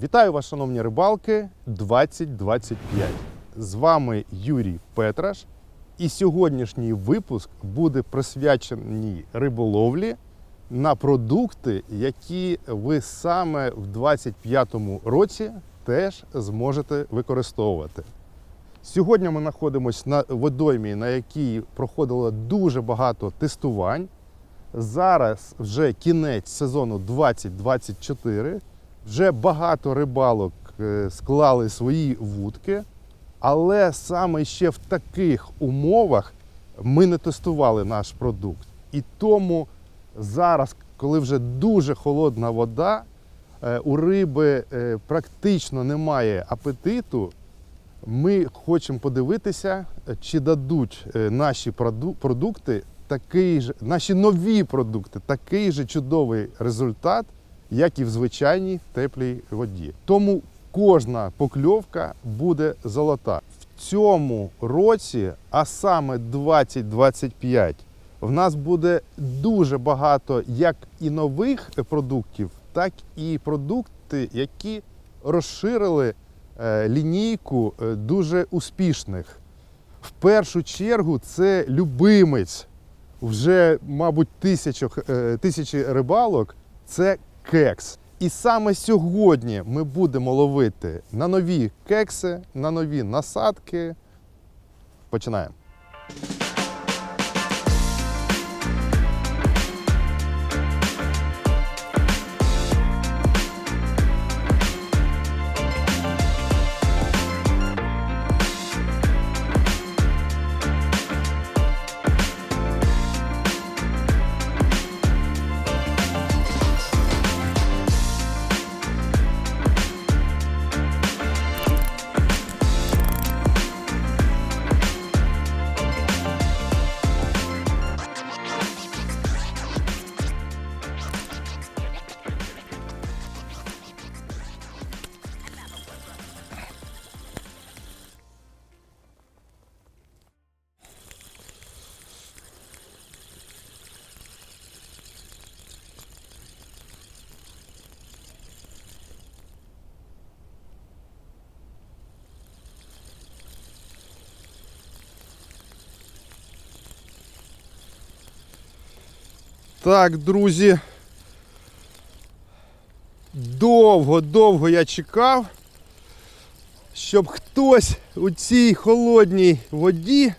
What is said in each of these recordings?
Вітаю вас, шановні рибалки 2025. З вами Юрій Петраш. І сьогоднішній випуск буде присвячений риболовлі на продукти, які ви саме в 2025 році теж зможете використовувати. Сьогодні ми знаходимося на водоймі, на якій проходило дуже багато тестувань. Зараз вже кінець сезону 2024. Вже багато рибалок е, склали свої вудки, але саме ще в таких умовах ми не тестували наш продукт. І тому зараз, коли вже дуже холодна вода, е, у риби е, практично немає апетиту. Ми хочемо подивитися, чи дадуть наші продукти такий же, наші нові продукти, такий же чудовий результат, як і в звичайній теплій воді. Тому кожна покльовка буде золота. В цьому році, а саме 2025, в нас буде дуже багато як і нових продуктів, так і продукти, які розширили е, лінійку е, дуже успішних. В першу чергу це любимець вже, мабуть, е, тисячі рибалок це кекс. І саме сьогодні ми будемо ловити на нові кекси, на нові насадки. Починаємо. Так, друзі. Довго-довго я чекав, щоб хтось у цій холодній воді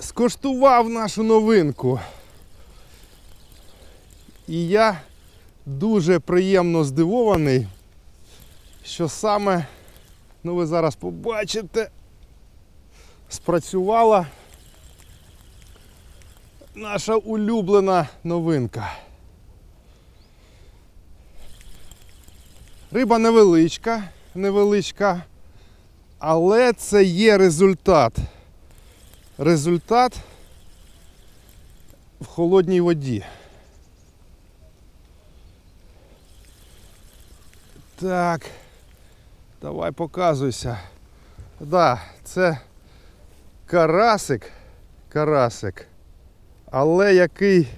скоштував нашу новинку. І я дуже приємно здивований, що саме, ну ви зараз побачите, спрацювала наша улюблена новинка. Риба невеличка, невеличка, але це є результат. Результат в холодній воді. Так, давай показуйся. Да, це карасик, карасик але який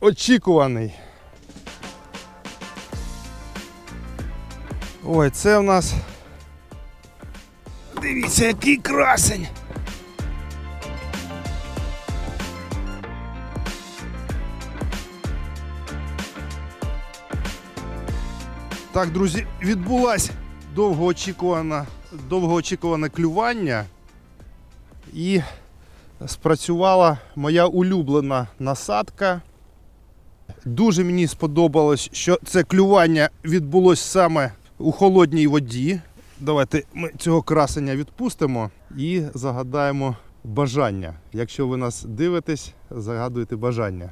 очікуваний. Ой, це в нас. Дивіться, який красень! Так, друзі, відбулась довгоочікувана, довгоочікуване клювання і спрацювала моя улюблена насадка. Дуже мені сподобалось, що це клювання відбулося саме у холодній воді. Давайте ми цього красення відпустимо і загадаємо бажання. Якщо ви нас дивитесь, загадуйте бажання.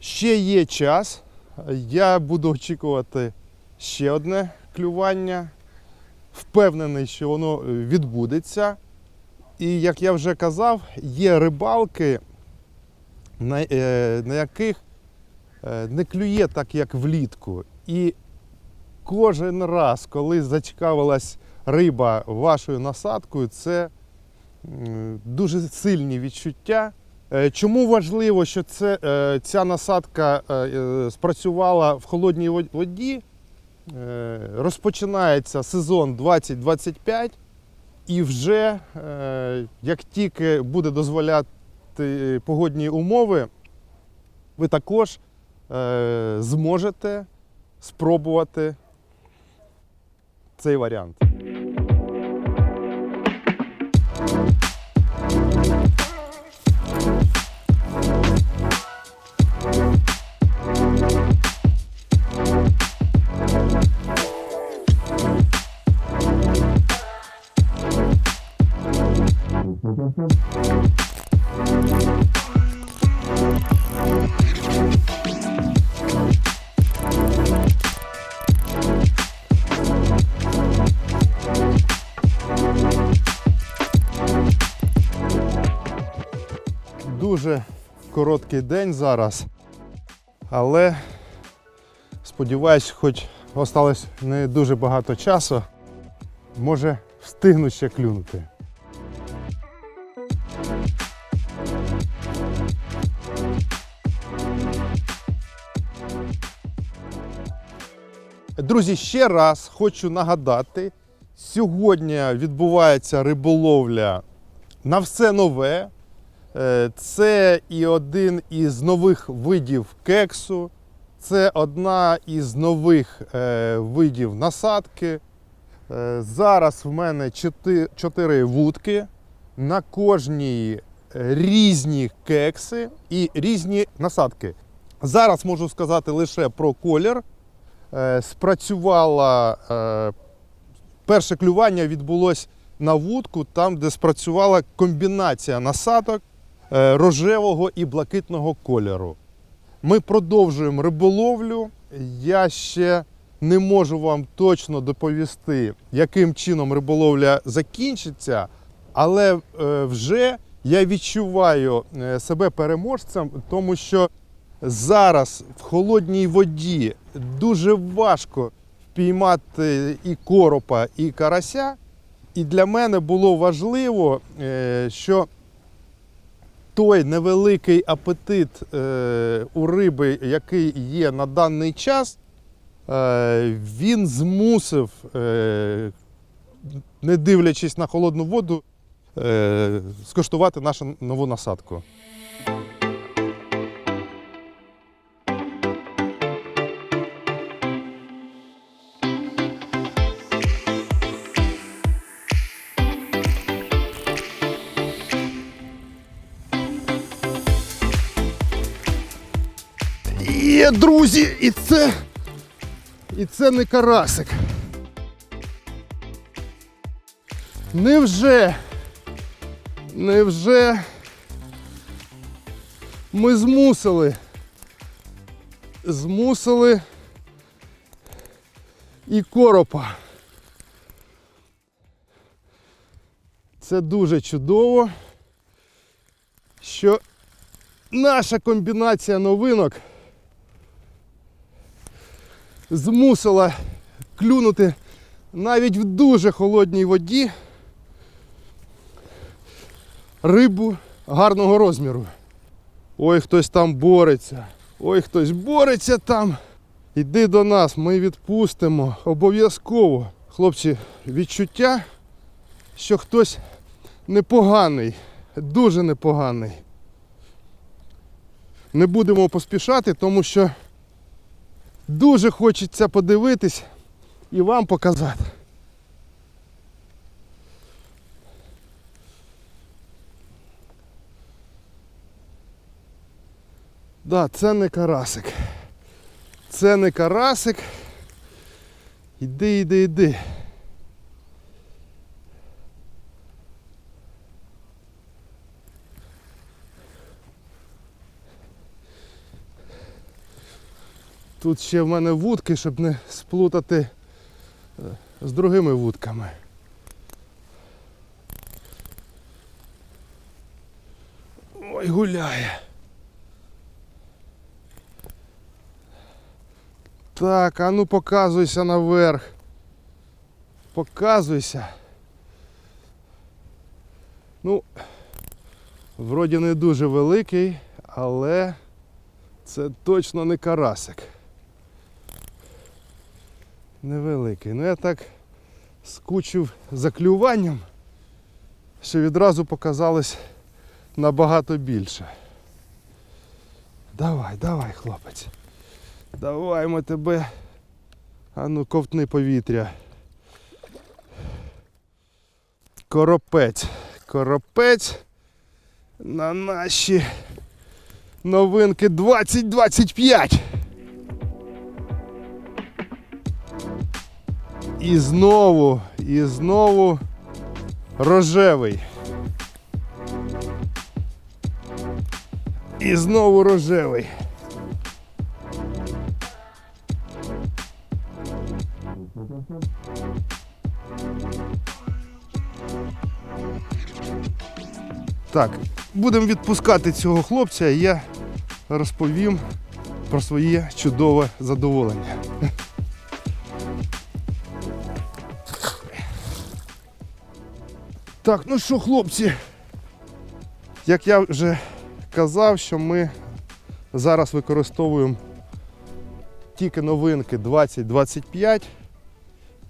Ще є час. Я буду очікувати ще одне клювання впевнений, що воно е, відбудеться. І як я вже казав, є рибалки, на, е, на яких е, не клює так, як влітку. І кожен раз, коли зацікавилась риба вашою насадкою, це дуже сильні відчуття, Чому важливо, що це, ця насадка спрацювала в холодній воді? Е, Розпочинається сезон 2025, і вже е, як тільки буде дозволяти погодні умови, ви також е, зможете спробувати цей варіант. Дуже короткий день зараз, але сподіваюсь, хоч осталось не дуже багато часу, може встигну ще клюнути. Друзі, ще раз хочу нагадати: сьогодні відбувається риболовля на все нове. Е, Це і один із нових видів кексу, це одна із нових е, видів насадки. Е, Зараз в мене чотири, чотири вудки. На кожній різні кекси і різні насадки. Зараз можу сказати лише про колір. Спрацювала перше клювання відбулось на вудку, там, де спрацювала комбінація насадок рожевого і блакитного кольору. Ми продовжуємо риболовлю. Я ще не можу вам точно доповісти, яким чином риболовля закінчиться, але е, вже я відчуваю е, себе переможцем, тому що зараз в холодній воді дуже важко впіймати і коропа, і карася. І для мене було важливо, е, що той невеликий апетит е, у риби, який є на даний час, е, він змусив, е, не дивлячись на холодну воду, скуштувати нашу нову насадку. Є, друзі, і це. І це не карасик. Невже? Невже ми змусили? Змусили і коропа. Це дуже чудово, що наша комбінація новинок змусила клюнути навіть в дуже холодній воді рибу гарного розміру. Ой, хтось там бореться. Ой, хтось бореться там. Іди до нас, ми відпустимо. Обов'язково. Хлопці, відчуття, що хтось непоганий, дуже непоганий. Не будемо поспішати, тому що Дуже хочеться подивитись і вам показати. Да, це не карасик. Це не карасик. Іди, іди, іди. Тут ще в мене вудки, щоб не сплутати е, з другими вудками. Ой, гуляє. Так, а ну показуйся наверх. Показуйся. Ну, Вроді не дуже великий, але це точно не карасик. Невеликий. Ну я так скучив за клюванням, що відразу показалось набагато більше. Давай, давай, хлопець. Давай ми тебе. Ану, ковтни повітря. Коропець. Коропець на наші новинки 2025. І знову, і знову рожевий. І знову рожевий. Так, будемо відпускати цього хлопця, і я розповім про своє чудове задоволення. Так, ну що, хлопці, як я вже казав, що ми зараз використовуємо тільки новинки 2025.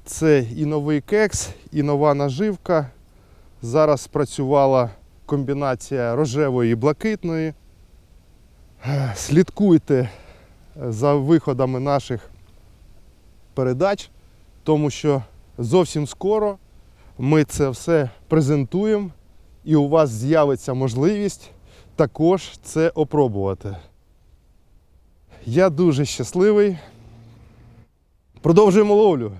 Це і новий кекс, і нова наживка. Зараз спрацювала комбінація рожевої і блакитної. Слідкуйте за виходами наших передач, тому що зовсім скоро ми це все презентуємо, і у вас з'явиться можливість також це опробувати. Я дуже щасливий. Продовжуємо ловлю.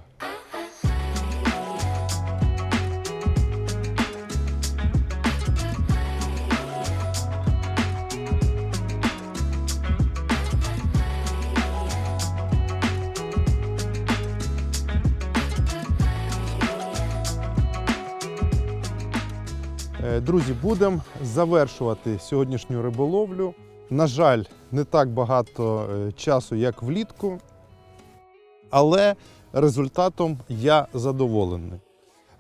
Друзі, будемо завершувати сьогоднішню риболовлю. На жаль, не так багато е, часу, як влітку, але результатом я задоволений.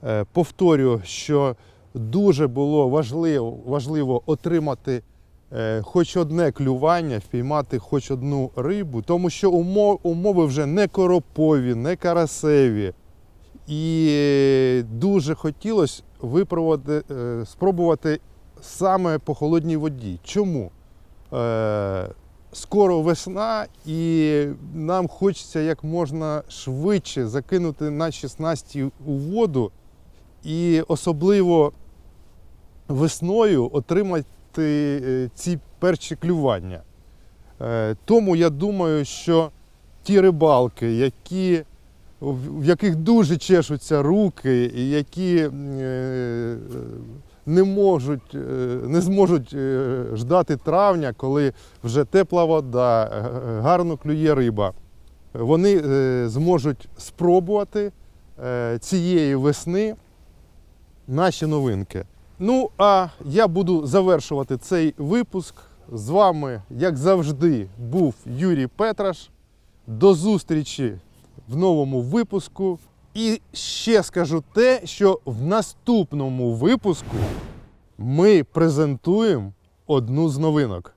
Е, Повторю, що дуже було важливо, важливо отримати е, хоч одне клювання, впіймати хоч одну рибу, тому що умови вже не коропові, не карасеві. І дуже хотілося випробувати, е, спробувати саме по холодній воді. Чому? Е, скоро весна, і нам хочеться як можна швидше закинути наші снасті у воду, і особливо весною отримати е, ці перші клювання. Тому я думаю, що ті рибалки, які в яких дуже чешуться руки, і які е, не можуть, е, не зможуть е, ждати травня, коли вже тепла вода, гарно клює риба. Вони зможуть спробувати цієї весни наші новинки. Ну, а я буду завершувати цей випуск. З вами, як завжди, був Юрій Петраш. До зустрічі в новому випуску. І ще скажу те, що в наступному випуску ми презентуємо одну з новинок.